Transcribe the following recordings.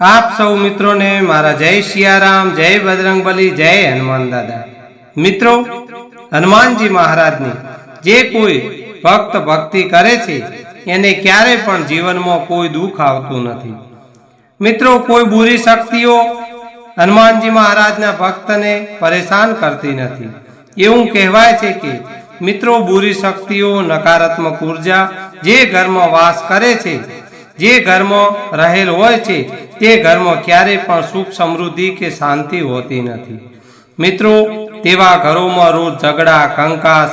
આપ સૌ મિત્રોને મારા જય સિયારામ જય બજરંગબલી, જય હનુમાન દાદા. મિત્રો, હનુમાનજી મહારાજની જે કોઈ ભક્ત ભક્તિ કરે છે, એને ક્યારે પણ જીવનમાં કોઈ દુઃખ આવતું નથી. મિત્રો, કોઈ બુરી શક્તિઓ હનુમાનજી મહારાજના ભક્તને પરેશાન કરતી નથી. એવું કહેવાય છે કે, મિત્રો, બુરી શક્તિઓ, નકારાત્મક ઊર્જા જે ઘરમાં વાસ કરે છે, જે ઘરમાં રહેલ હોય છે તે ઘરમાં ક્યારેય પણ સુખ સમૃદ્ધિ કે શાંતિ હોતી નથી. મિત્રો, તેવા ઘરોમાં રોજ ઝઘડા, કંકાસ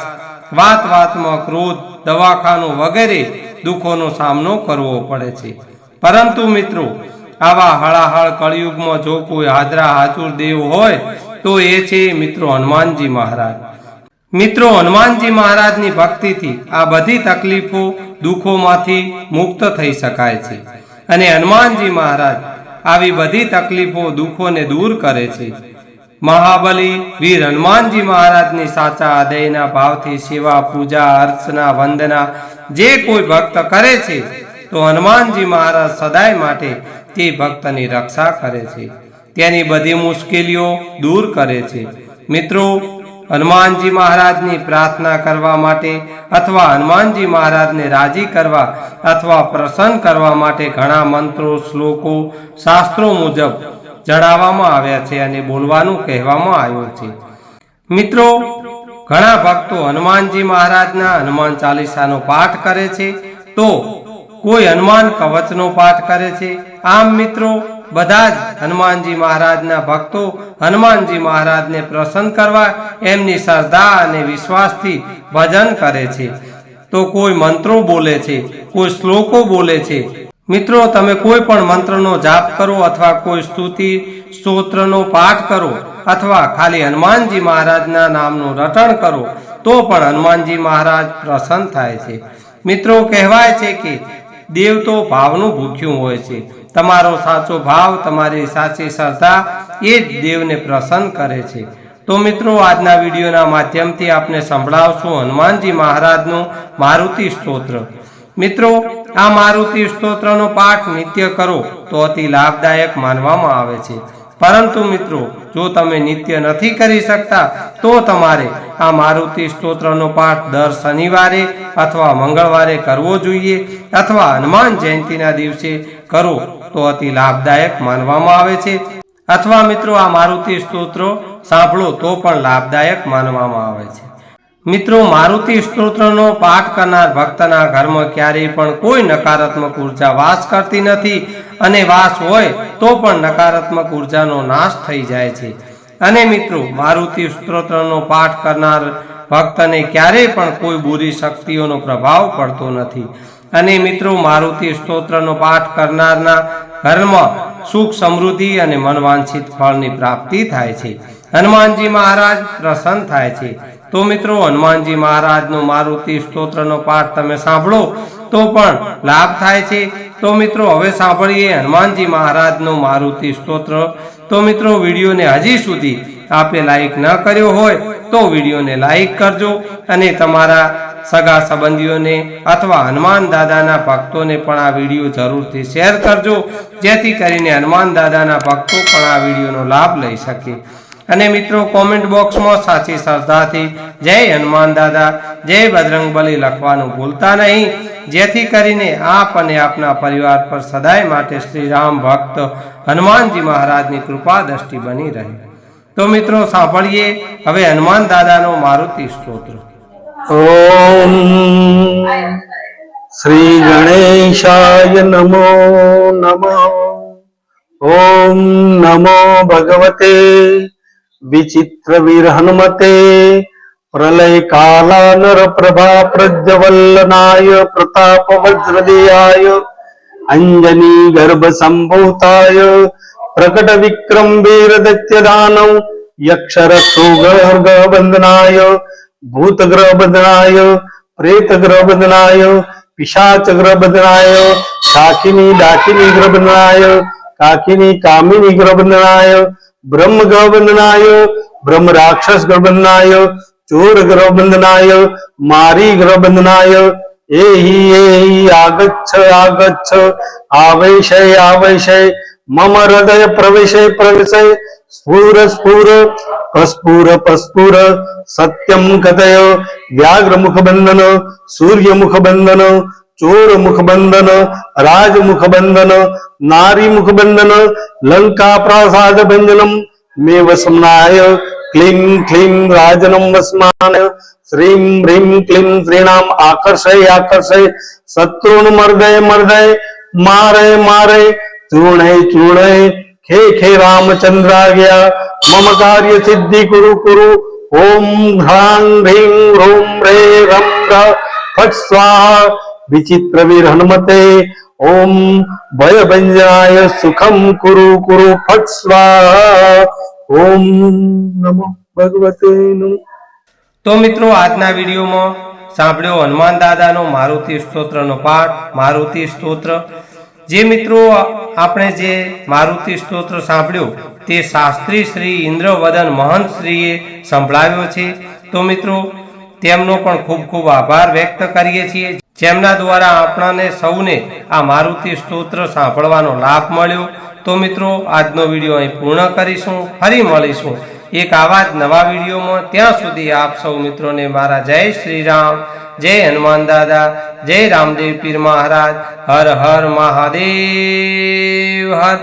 વાત વાતમાં ક્રોધ, દવાખાનું વગેરે દુઃખોનો સામનો કરવો પડે છે. પરંતુ મિત્રો, આવા હળાહળ કળિયુગમાં જો કોઈ હાજરા હાજુર દેવ હોય, તો એ છે મિત્રો હનુમાનજી મહારાજ. મિત્રો, હનુમાનજી મહારાજની ભક્તિથી આ બધી તકલીફો દુઃખોમાંથી મુક્ત થઈ શકાય છે. અને હનુમાનજી મહારાજ આવી બધી તકલીફો દુઃખોને દૂર કરે છે. મહાબલી વીર હનુમાનજી મહારાજની સાચા હૃદયના ભાવથી સેવા, પૂજા, અર્ચના, વંદના જે કોઈ ભક્ત કરે છે, તો હનુમાનજી મહારાજ સદાય માટે તે ભક્તની રક્ષા કરે છે. તેની બધી મુશ્કેલીઓ દૂર કરે છે. મિત્રો હનુમાનજી મહારાજની પ્રાર્થના કરવા માટે અથવા હનુમાનજી મહારાજને રાજી કરવા અથવા પ્રસન્ન કરવા માટે ઘણા મંત્રો, શ્લોકો, શાસ્ત્રો મુજબ જણાવવામાં આવ્યા છે અને બોલવાનું કહેવામાં આવ્યું છે. મિત્રો, ઘણા ભક્તો હનુમાનજી મહારાજના હનુમાન ચાલીસાનો પાઠ કરે છે તો કોઈ હનુમાન કવચનો પાઠ કરે છે? આમ મિત્રો બધા જ હનુમાનજી મહારાજના ભક્તો હનુમાનજી મહારાજને પ્રસન્ન કરવા એમની શ્રદ્ધા અને વિશ્વાસથી ભજન કરે છે. તો કોઈ મંત્રો બોલે છે, કોઈ શ્લોકો બોલે છે. મિત્રો, તમે કોઈ પણ મંત્રનો જાપ કરો અથવા કોઈ સ્તુતિ, સ્તોત્રનો પાઠ કરો અથવા ખાલી હનુમાનજી મહારાજના નામનું રટણ કરો, તો પણ હનુમાનજી મહારાજ પ્રસન્ન થાય છે. મિત્રો, કહેવાય છે કે દેવ તો ભાવનું ભૂખ્યું હોય છે. તમારો સાચો ભાવ, તમારી સાચી શ્રદ્ધા એ જ દેવને પ્રસન્ન કરે છે. તો મિત્રો, આજના વિડીયોના માધ્યમથી આપને સંભળાવશું હનુમાનજી મહારાજનું મારુતિ સ્તોત્ર. મિત્રો, આ મારુતિ સ્તોત્રનો પાઠ નિત્ય કરો તો અતિ લાભદાયક માનવામાં આવે છે. પરંતુ મિત્રો, જો તમે નિત્ય નથી કરી શકતા, તો તમારે આ મારુતિ સ્તોત્રનો પાઠ દર શનિવારે અથવા મંગળવારે કરવો જોઈએ અથવા હનુમાન જયંતિના દિવસે કરો, તો અતિ લાભદાયક માનવામાં આવે છે. અથવા મિત્રો, આ મારુતિ સ્તોત્રો સાંભળો, તો પણ લાભદાયક માનવામાં આવે છે. મિત્રો, મારુતિ સ્તોત્રનો પાઠ કરનાર ભક્તના ઘરમાં ક્યારેય પણ કોઈ નકારાત્મક ઊર્જા વાસ કરતી નથી. અને વાસ હોય તો પણ નકારાત્મક ઉર્જાનો નાશ થઈ જાય છે. અને મિત્રો, મારુતિ સ્તોત્રનો પાઠ કરનાર ભક્તને ક્યારેય પણ કોઈ બુરી શક્તિઓનો પ્રભાવ પડતો નથી. અને મિત્રો, મારુતિ સ્તોત્રનો પાઠ કરનારના ઘરમાં સુખ સમૃદ્ધિ અને મનવાંછિત ફળની પ્રાપ્તિ થાય છે. હનુમાનજી મહારાજ પ્રસન્ન થાય છે. તો મિત્રો, હનુમાનજી મહારાજનો મારુતિ સ્તોત્રનો પાઠ તમે સાંભળો, તો પણ લાભ થાય છે. તો મિત્રો, હવે સાંભળીએ હનુમાનજી મહારાજનો મારુતિ સ્તોત્ર. તો મિત્રો, વિડીયોને હજી સુધી આપે લાઈક ન કર્યો હોય, તો વિડીયોને લાઈક કરજો અને તમારા સગા સંબંધીઓને અથવા હનુમાન દાદાના ભક્તોને પણ આ વીડિયો જરૂરથી શેર કરજો, જેથી કરીને હનુમાન દાદાના ભક્તો પણ આ વિડીયોનો લાભ લઈ શકે. અને મિત્રો કોમેન્ટ બોક્સમાં સાચી શ્રદ્ધાથી જય હનુમાન દાદા, જય બજરંગબલી લખવાનું ભૂલતા નહીં. જેથી કરીને આપ અને આપના પરિવાર પર સદાય માટે શ્રી રામ ભક્ત હનુમાનજી મહારાજની કૃપા દ્રષ્ટિ બની રહે. તો મિત્રો સાંભળીએ હવે હનુમાન દાદાનો મારુતિ સ્તોત્ર. વિચિત્ર વીર હનુમતે પ્રલય કાલા નર પ્રભા પ્રજ્વલ્લનાય પ્રતાપ વજ્રદેયાય અંજની ગર્ભ સંભૂતાય પ્રકટ વિક્રમ વીર દત્ય દાનવ યક્ષરક્ષો ગર્ગ બંધનાય ભૂતગ્રહ બંધનાય પ્રેતગ્રહ બંધનાય પિશાચગ્રહ બંધનાય કાકિની ડાકિની ગ્રહ બંધનાય કાકિની કામિની ગ્રહ બંધનાય બ્રહ્મ ગ્રહબંધનાય બ્રહ્મ રાક્ષસ ગ્રહબંધનાય ચોર ગ્રહબંધનાય મારી ગ્રહબંધનાય એ આગચ્છ આગચ્છ, આવૈષય આવૈષય, મમ હૃદય પ્રવિષય પ્રવિષય સ્ફુર સ્ફુર પસ્ફુર પસ્ફુર સત્યમ કથય વ્યાઘ્રમુખ બંધન સૂર્યમુખ બંધન ચોર મુખબંધન રાજ મુખબંધન નારી મુખબંધન લંકા પ્રાસાદ ભંજનમ મે વસમનાય ક્લીમ ક્લીમ રાજનમ વસમાન શ્રીમ હ્રીમ ક્લીમ શ્રીણામ આકર્ષય આકર્ષય શત્રુન મર્દય મર્દય મારે મારે ચૂર્ણય ચૂર્ણય ખે ખે રામચંદ્રાજ્ઞા મમ કાર્ય સિદ્ધિ કુરુ કુરુ ઓમ હ્રાં હ્રીં હ્રૂં રે રમ ફટ સ્વાહા વિચિત્ર વીર હનુમતે ઓમ ભયભંજનાય સુખમ કુરુ કુરુ ફટ ઓમ નમો ભગવતે તો મિત્રો, આજના વિડીયોમાં સાંભળ્યો હનુમાન દાદાનો મારુતિ સ્તોત્રનો પાઠ, મારુતિ સ્તોત્ર. જે મિત્રો, આપણે જે મારુતિ સ્તોત્ર સાંભળ્યો, તે શાસ્ત્રી શ્રી ઇન્દ્રવદન મહંત શ્રીએ સંભળાવ્યો છે. તો મિત્રો, તેમનો પણ ખૂબ ખૂબ આભાર વ્યક્ત કરીએ છીએ. જેમના દ્વારા આપણાને સૌને આ મારુતિ સ્તોત્ર સાંભળવાનો લાભ મળ્યો. તો મિત્રો, આજનો વીડિયો અહીં પૂર્ણ કરીશું. ફરી મળીશું એક આવા જ નવા વિડીયોમાં. ત્યાં સુધી આપ સૌ મિત્રોને મારા જય શ્રી રામ, જય હનુમાન દાદા, જય રામદેવ પીર મહારાજ. હર હર મહાદેવ. હર